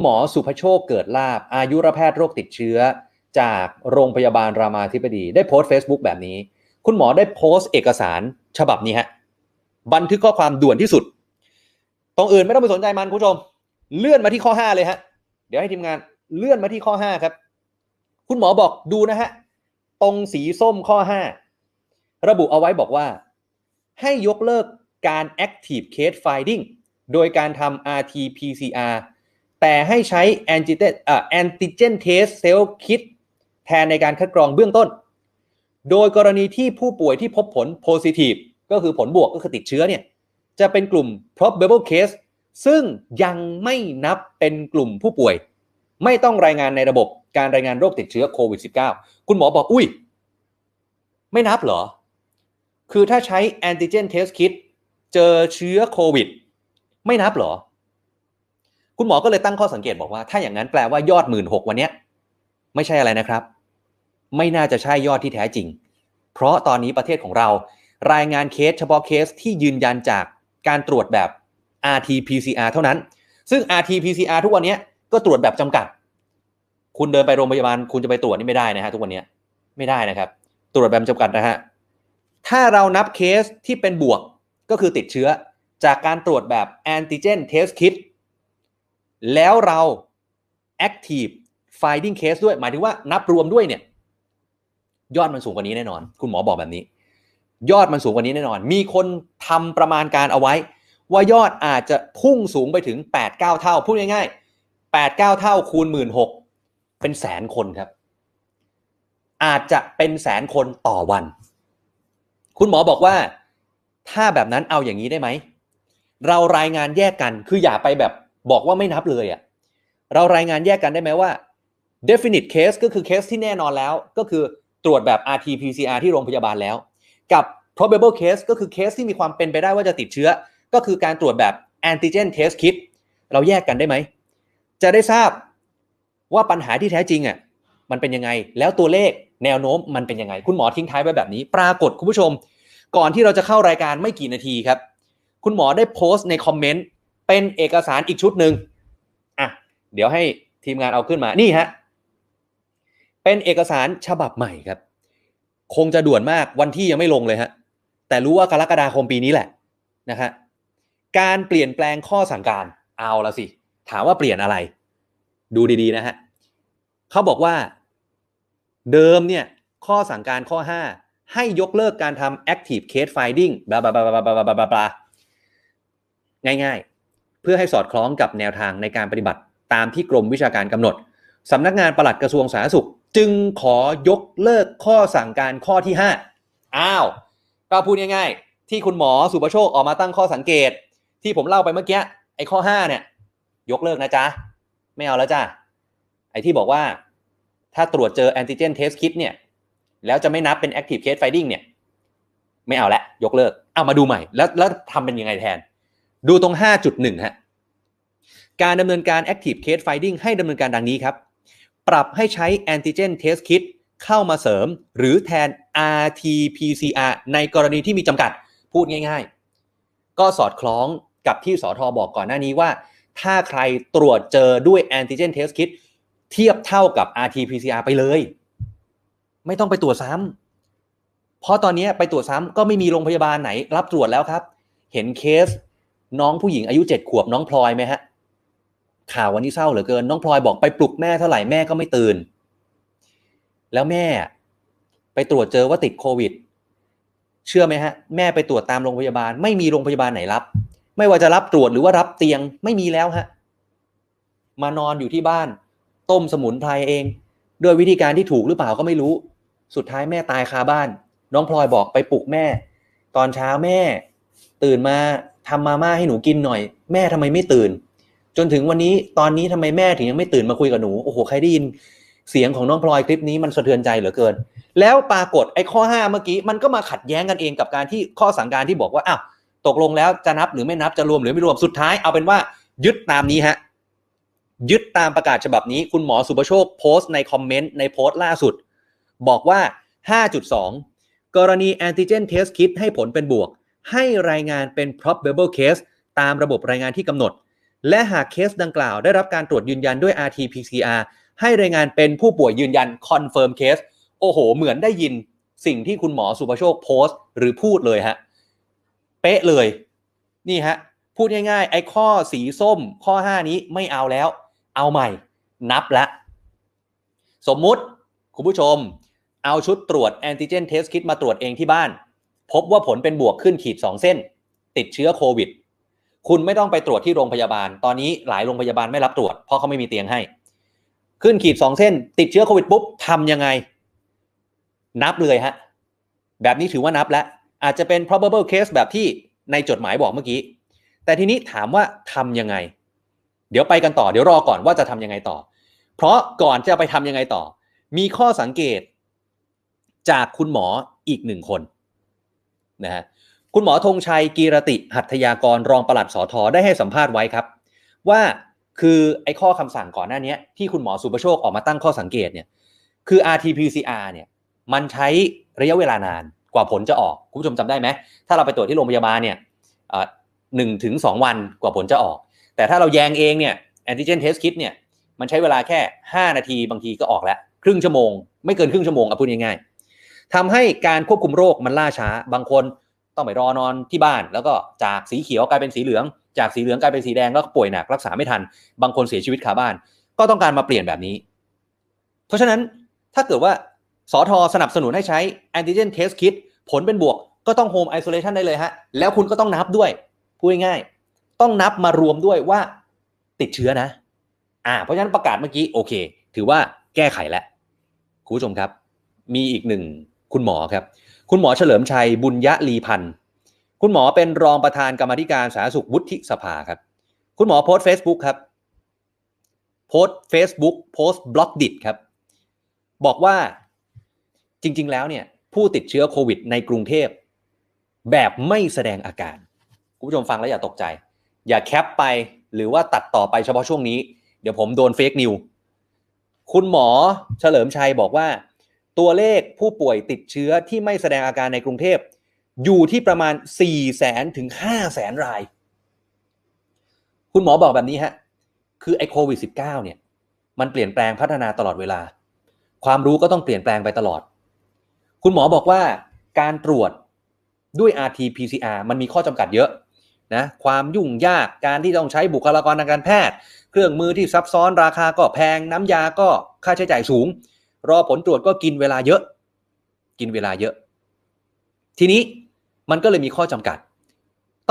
หมอสุภโชคเกิดลาบ อายุรแพทย์โรคติดเชื้อ จากโรงพยาบาลรามาธิบดี ได้โพสต์ Facebook แบบนี้ คุณหมอได้โพสต์เอกสารฉบับนี้ฮะ บันทึกข้อความด่วนที่สุด ตรงอื่นไม่ต้องไปสนใจมันคุณผู้ชม เลื่อนมาที่ข้อ 5 เลยฮะ เดี๋ยวให้ทีมงานเลื่อนมาที่ข้อ 5 ครับ คุณหมอบอกดูนะฮะ ตรงสีส้มข้อ 5 ระบุเอาไว้บอกว่า ให้ยกเลิกการ active case finding โดยการทำ RT-PCR แต่ให้ใช้ antigen อ่า antigen test cell kit แทนในการคัดกรองเบื้องต้น โดยกรณีที่ผู้ป่วยที่พบผล positive ก็คือผลบวกก็คือติดเชื้อเนี่ย จะเป็นกลุ่ม probable case ซึ่งยังไม่นับเป็นกลุ่มผู้ป่วย ไม่ต้องรายงานในระบบการรายงานโรคติดเชื้อโควิด -19 คุณหมอบอกอุ้ย ไม่นับเหรอ คือถ้าใช้ antigen test kit เจอเชื้อโควิด ไม่นับเหรอ คุณหมอก็เลยตั้งข้อสังเกตบอกว่าถ้าอย่างนั้นแปลว่ายอดหมื่นหกวันนี้ไม่ใช่อะไรนะครับ ไม่น่าจะใช่ยอดที่แท้จริง เพราะตอนนี้ประเทศของเรารายงานเคสเฉพาะเคสที่ยืนยันจากการตรวจแบบ RT-PCR เท่านั้น ซึ่ง RT-PCR ทุกวันนี้ก็ตรวจแบบจำกัด คุณเดินไปโรงพยาบาลคุณจะไปตรวจนี่ไม่ได้นะฮะทุกวันนี้ไม่ได้นะครับ ตรวจแบบจำกัดนะฮะถ้าเรานับเคสที่เป็นบวกก็คือติดเชื้อจากการตรวจแบบ antigen test kit แล้วเรา active finding case ด้วย หมายถึงว่านับรวมด้วยเนี่ย ยอดมันสูงกว่านี้แน่นอน คุณหมอบอกแบบนี้ ยอดมันสูงกว่านี้แน่นอน มีคนทำประมาณการเอาไว้ ว่ายอดอาจจะพุ่งสูงไปถึง 8-9 เท่า พูดง่ายๆ 8-9 เท่าคูณ16,000เป็นแสนคนครับ อาจจะเป็นแสนคนต่อวัน คุณหมอบอกว่า ถ้าแบบนั้นเอาอย่างนี้ได้ไหมเรารายงานแยกกันคืออย่าไปแบบ บอกว่าไม่นับเลยอะ่ะเรารายงานแยกกันได้ไหมว่า definite case ก็คือเคสที่แน่นอนแล้ว ก็คือตรวจแบบ RT-PCR ที่โรงพยาบาลแล้ว กับ probable case ก็คือเคสที่มีความเป็นไปได้ว่าจะติดเชื้อ ก็คือการตรวจแบบ antigen test kit เราแยกกันได้ไหม จะได้ทราบว่าปัญหาที่แท้จริงอะมันเป็นยังไง แล้วตัวเลขแนวโน้มมันเป็นยังไง คุณหมอทิ้งท้ายไว้แบบนี้ ปรากฏคุณผู้ชม ก่อนที่เราจะเข้ารายการไม่กี่นาทีครับ คุณหมอได้โพสต์ในคอมเมนต์ เป็นเอกสารอีกชุดหนึ่งอะเดี๋ยวให้ทีมงานเอาขึ้นมานี่ฮะเป็นเอกสารฉบับใหม่ครับ คงจะด่วนมากวันที่ยังไม่ลงเลยฮะแต่รู้ว่ากรกฎาคมปีนี้แหละนะฮะการเปลี่ยนแปลงข้อสั่งการเอาละสิ ถามว่าเปลี่ยนอะไร ดูดีๆนะฮะเขาบอกว่า เดิมเนี่ยข้อสั่งการข้อ 5 ให้ยกเลิกการทำ active case finding บลาบลาบลาบลาบลาบลาง่ายๆ เพื่อให้สอดคล้องกับแนวทางในการปฏิบัติตามที่กรมวิชาการกำหนดสำนักงานปลัดกระทรวงสาธารณสุข จึงขอยกเลิกข้อสั่งการข้อที่ 5 อ้าวก็พูดง่ายๆ ที่คุณหมอสุประโชคออกมาตั้งข้อสังเกต ที่ผมเล่าไปเมื่อกี้ไอ้ข้อ 5 เนี่ย ยกเลิกนะจ๊ะ ไม่เอาแล้วจ้ะไอ้ที่บอกว่า ถ้าตรวจเจอ antigen test kit เนี่ย แล้วจะไม่นับเป็น active case finding เนี่ย ไม่เอาละยกเลิก เอามาดูใหม่ แล้วแล้วทำเป็นยังไงแทน ดูตรง 5.1 ฮะ การดำเนินการ active case finding ให้ดำเนินการดังนี้ครับ ปรับให้ใช้ antigen test kit เข้ามาเสริม หรือแทน RT-PCR ในกรณีที่มีจำกัด พูดง่ายๆ ก็สอดคล้องกับที่สอทอบอกก่อนหน้านี้ว่า ถ้าใครตรวจเจอด้วย antigen test kit เทียบเท่ากับ RT-PCR ไปเลย ไม่ต้องไปตรวจซ้ำเพราะตอนนี้ไปตรวจซ้ำก็ไม่มีโรงพยาบาลไหน รับตรวจแล้วครับ เห็นเคส น้องผู้หญิงอายุเจ็ดขวบน้องพลอยไหมฮะ ข่าววันนี้เศร้าเหลือเกิน น้องพลอยบอกไปปลุกแม่เท่าไหร่แม่ก็ไม่ตื่น แล้วแม่ไปตรวจเจอว่าติดโควิด เชื่อไหมฮะ แม่ไปตรวจตามโรงพยาบาล ไม่มีโรงพยาบาลไหนรับ ไม่ว่าจะรับตรวจหรือว่ารับเตียงไม่มีแล้วฮะ มานอนอยู่ที่บ้าน ต้มสมุนไพรเอง ด้วยวิธีการที่ถูกหรือเปล่าก็ไม่รู้ สุดท้ายแม่ตายคาบ้าน น้องพลอยบอกไปปลุกแม่ ตอนเช้าแม่ ตื่นมา ทำมาม่าให้หนูกินหน่อย แม่ทำไมไม่ตื่น จนถึงวันนี้ตอนนี้ทำไมแม่ถึงยังไม่ตื่นมาคุยกับหนูโอ้โหใครได้ยินเสียงของน้องพลอยคลิปนี้มันสะเทือนใจเหลือเกิน แล้วปรากฏไอ้ข้อ 5 เมื่อกี้มันก็มาขัดแย้งกันเองกับการที่ข้อสั่งการที่บอกว่าอ้าวตกลงแล้วจะนับหรือไม่นับจะรวมหรือไม่รวมสุดท้ายเอาเป็นว่ายึดตามนี้ฮะยึดตามประกาศฉบับนี้ คุณหมอสุประโชคโพสต์ในคอมเมนต์ในโพสต์ล่าสุด บอกว่า 5.2 กรณี antigen test kit ให้ผลเป็นบวก ให้รายงานเป็น probable case ตามระบบรายงานที่กำหนด และหากเคสดังกล่าว ได้รับการตรวจยืนยันด้วย RT-PCR ให้รายงานเป็นผู้ป่วยยืนยัน confirm case โอ้โห เหมือนได้ยินสิ่งที่คุณหมอสุประโชคโพสต์ หรือพูดเลยฮะ เป๊ะเลย นี่ฮะ พูดง่ายๆ ไอ้ข้อสีส้มข้อ 5 นี้ไม่เอาแล้ว เอาใหม่ นับละ สมมุติคุณผู้ชม เอาชุดตรวจแอนติเจนเทสคิดมาตรวจเองที่บ้าน พบว่าผลเป็นบวกขึ้นขีด 2 เส้น ติดเชื้อโควิด คุณไม่ต้องไปตรวจที่โรงพยาบาล ตอนนี้หลายโรงพยาบาลไม่รับตรวจเพราะเขาไม่มีเตียงให้ ขึ้นขีด 2 เส้น ติดเชื้อโควิดปุ๊บทำยังไง นับเลยฮะ แบบนี้ถือว่านับแล้ว อาจจะเป็น probable case แบบที่ในจดหมายบอกเมื่อกี้ แต่ทีนี้ถามว่าทำยังไง เดี๋ยวไปกันต่อ เดี๋ยวรอก่อนว่าจะทำยังไงต่อ เพราะก่อนจะไปทำยังไงต่อ มีข้อสังเกตจากคุณหมออีกหนึ่งคน นะฮะคุณหมอธงชัยกีรติหัตถยากรรองปลัดสอทอได้ให้สัมภาษณ์ไว้ครับ ว่าคือไอ้ข้อคำสั่งก่อนหน้านี้ที่คุณหมอสุประโชคออกมาตั้งข้อสังเกตเนี่ยคือ RT-PCR เนี่ยมันใช้ระยะเวลานานกว่าผลจะออก คุณผู้ชมจำได้ไหม ถ้าเราไปตรวจที่โรงพยาบาลเนี่ยหนึ่งถึงสองวันกว่าผลจะออก แต่ถ้าเราแยงเองเนี่ยแอนติเจนเทสคิดเนี่ยมันใช้เวลาแค่ 5 นาทีบางทีก็ออกแล้ว ครึ่งชั่วโมง ไม่เกินครึ่งชั่วโมงเอาพูดง่าย ทำให้การควบคุมโรคมันล่าช้า บางคนต้องไปรอนอนที่บ้าน แล้วก็จากสีเขียวกลายเป็นสีเหลือง จากสีเหลืองกลายเป็นสีแดงแล้วก็ป่วยหนักรักษาไม่ทัน บางคนเสียชีวิตคาบ้าน ก็ต้องการมาเปลี่ยนแบบนี้ เพราะฉะนั้นถ้าเกิดว่าสอทอสนับสนุนให้ใช้ antigen test kit ผลเป็นบวกก็ต้อง home isolation ได้เลยฮะ แล้วคุณก็ต้องนับด้วยพูดง่ายๆต้องนับมารวมด้วยว่าติดเชื้อนะ อ่า เพราะฉะนั้นประกาศเมื่อกี้โอเค ถือว่าแก้ไขแล้วคุณผู้ชมครับ มีอีกหนึ่ง คุณหมอครับ คุณหมอเฉลิมชัยบุญยะลีพันธ์คุณหมอเป็นรองประธานกรรมธิการสาธารณสุขวุฒิสภาครับ คุณหมอโพสต์ Facebook ครับ โพสต์ Facebook โพสต์บล็อกดิครับ บอกว่าจริง ๆ แล้วเนี่ย ผู้ติดเชื้อโควิดในกรุงเทพ แบบไม่แสดงอาการ คุณผู้ชมฟังแล้วอย่าตกใจ อย่าแคปไปหรือว่าตัดต่อไปเฉพาะช่วงนี้ เดี๋ยวผมโดนเฟกนิว คุณหมอเฉลิมชัยบอกว่า ตัวเลขผู้ป่วยติดเชื้อที่ไม่แสดงอาการในกรุงเทพ อยู่ที่ประมาณ4แสนถึง5แสนราย คุณหมอบอกแบบนี้ฮะ คือไอ้โควิด -19 เนี่ย มันเปลี่ยนแปลงพัฒนาตลอดเวลา ความรู้ก็ต้องเปลี่ยนแปลงไปตลอด คุณหมอบอกว่าการตรวจด้วย RT-PCR มันมีข้อจำกัดเยอะนะความยุ่งยากการที่ต้องใช้บุคลากรทางการแพทย์ เครื่องมือที่ซับซ้อนราคาก็แพงน้ำยาก็ค่าใช้จ่ายสูง รอผลตรวจก็กินเวลาเยอะ กินเวลาเยอะ ทีนี้มันก็เลยมีข้อจำกัด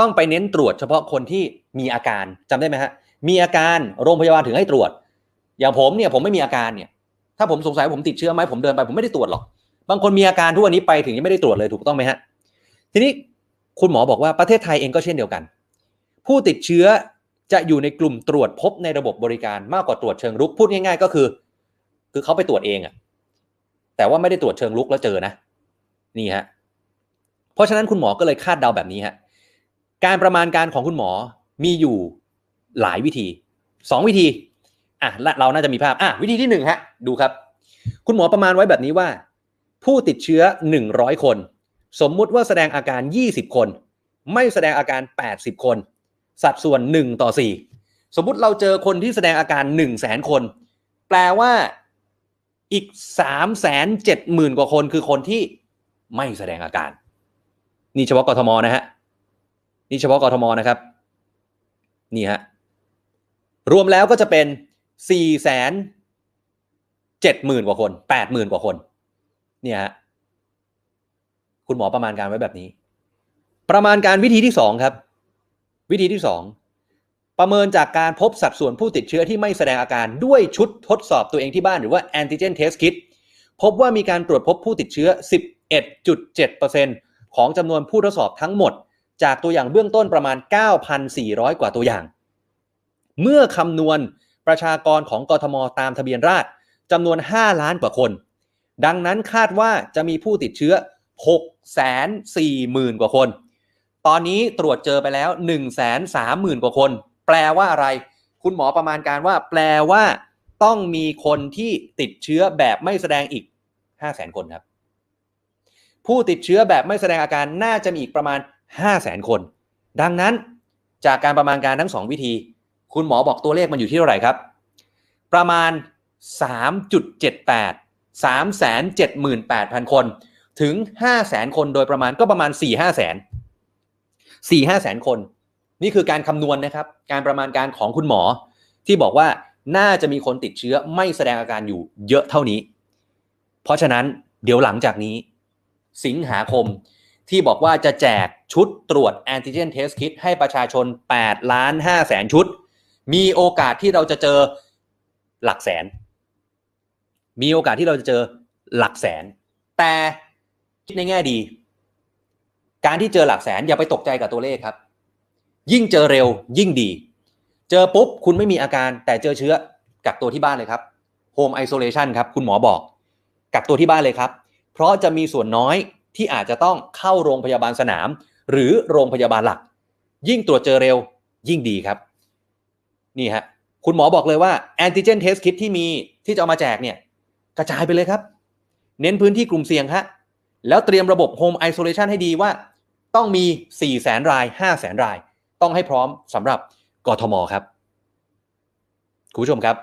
ต้องไปเน้นตรวจเฉพาะคนที่มีอาการจำได้ไหมฮะ มีอาการโรงพยาบาลถึงให้ตรวจ อย่างผมเนี่ยผมไม่มีอาการเนี่ย ถ้าผมสงสัยผมติดเชื้อไหมผมเดินไปผมไม่ได้ตรวจหรอก บางคนมีอาการทุกวันนี้ไปถึงยังไม่ได้ตรวจเลยถูกต้องไหมฮะ ทีนี้คุณหมอบอกว่าประเทศไทยเองก็เช่นเดียวกัน ผู้ติดเชื้อจะอยู่ในกลุ่มตรวจพบในระบบบริการมากกว่าตรวจเชิงรุก พูดง่าย ๆ ก็คือ คือเขาไปตรวจเองอะแต่ว่าไม่ได้ตรวจเชิงรุกแล้วเจอนะ นี่ฮะ เพราะฉะนั้นคุณหมอก็เลยคาดเดาแบบนี้ฮะ การประมาณการของคุณหมอมีอยู่หลายวิธีสองวิธี อะเราน่าจะมีภาพ อะวิธีที่หนึ่งฮะ ดูครับ คุณหมอประมาณไว้แบบนี้ว่า ผู้ติดเชื้อ 100 คน สมมุติว่าแสดงอาการ 20 คน ไม่แสดงอาการ 80 คน สัดส่วน 1 ต่อ 4 สมมุติเราเจอคนที่แสดงอาการ 1 0 0 0 0แสนคน แปลว่า อีก3 7 0 0 0 0กว่าคนคือคนที่ไม่แสดงอาการ นี่เฉพาะกทมนะฮะ นี่เฉพาะกทมนะครับ นี่ฮะ รวมแล้วก็จะเป็น4แสนเจ็ดหมื่นกว่าคนแปดหมื่นกว่าคน เนี่ยฮะ คุณหมอประมาณการไว้แบบนี้ ประมาณการวิธีที่สองครับ วิธีที่สอง ประเมินจากการพบสัดส่วนผู้ติดเชื้อที่ไม่แสดงอาการด้วยชุดทดสอบตัวเองที่บ้านหรือว่า antigen test kit พบว่ามีการตรวจพบผู้ติดเชื้อ 11.7%ของจำนวนผู้ทดสอบทั้งหมด จากตัวอย่างเบื้องต้นประมาณ 9,400 กว่าตัวอย่าง เมื่อคำนวณประชากรของกทมตามทะเบียนราษฎรจำนวน 5 ล้านกว่าคน ดังนั้นคาดว่าจะมีผู้ติดเชื้อ 6 4 0 0 0 0 กว่าคน ตอนนี้ตรวจเจอไปแล้ว 1 3 0 0 0 0 กว่าคน แปลว่าอะไร คุณหมอประมาณการว่า แปลว่า ต้องมีคนที่ติดเชื้อแบบไม่แสดงอีก 5 0 0 0 0 0 คนครับ ผู้ติดเชื้อแบบไม่แสดงอาการน่าจะมีอีกประมาณ 5 0 0 0 0 0 คน ดังนั้นจากการประมาณการทั้ง 2 วิธี คุณหมอบอกตัวเลขมันอยู่ที่เท่าไหร่ครับ ประมาณ 3.78 378,000 คน ถึง 500,000 คนโดยประมาณก็ประมาณ 4-5แสน4-5แสนคน นี่คือการคำนวณนะครับ การประมาณการของคุณหมอ ที่บอกว่าน่าจะมีคนติดเชื้อไม่แสดงอาการอยู่เยอะเท่านี้ เพราะฉะนั้นเดี๋ยวหลังจากนี้ สิงหาคมที่บอกว่าจะแจกชุดตรวจแอนติเจนเทสคิ t ให้ประชาชน8ล้าน5แสนชุด มีโอกาสที่เราจะเจอหลักแสน มีโอกาสที่เราจะเจอหลักแสน แต่คิดในแง่ดี การที่เจอหลักแสนอย่าไปตกใจกับตัวเลขครับ ยิ่งเจอเร็วยิ่งดี เจอปุ๊บคุณไม่มีอาการ แต่เจอเชื้อกักตัวที่บ้านเลยครับ Home Isolation ครับคุณหมอบอก กักตัวที่บ้านเลยครับ เพราะจะมีส่วนน้อยที่อาจจะต้องเข้าโรงพยาบาลสนาม หรือโรงพยาบาลหลัก ยิ่งตรวจเจอเร็วยิ่งดีครับ นี่ฮะคุณหมอบอกเลยว่าแอนติเจนเทสคิ t ที่มีที่จะเอามาแจกเนี่ยกระจายไปเลยครับ เน้นพื้นที่กลุ่มเสี่ยงฮะแล้วเตรียมระบบ Home Isolation ให้ดีว่า ต้องมี 4 0 0แสนราย 5 0 0แสนราย ต้องให้พร้อมสำหรับกทมครับคุณผู้ชมครับ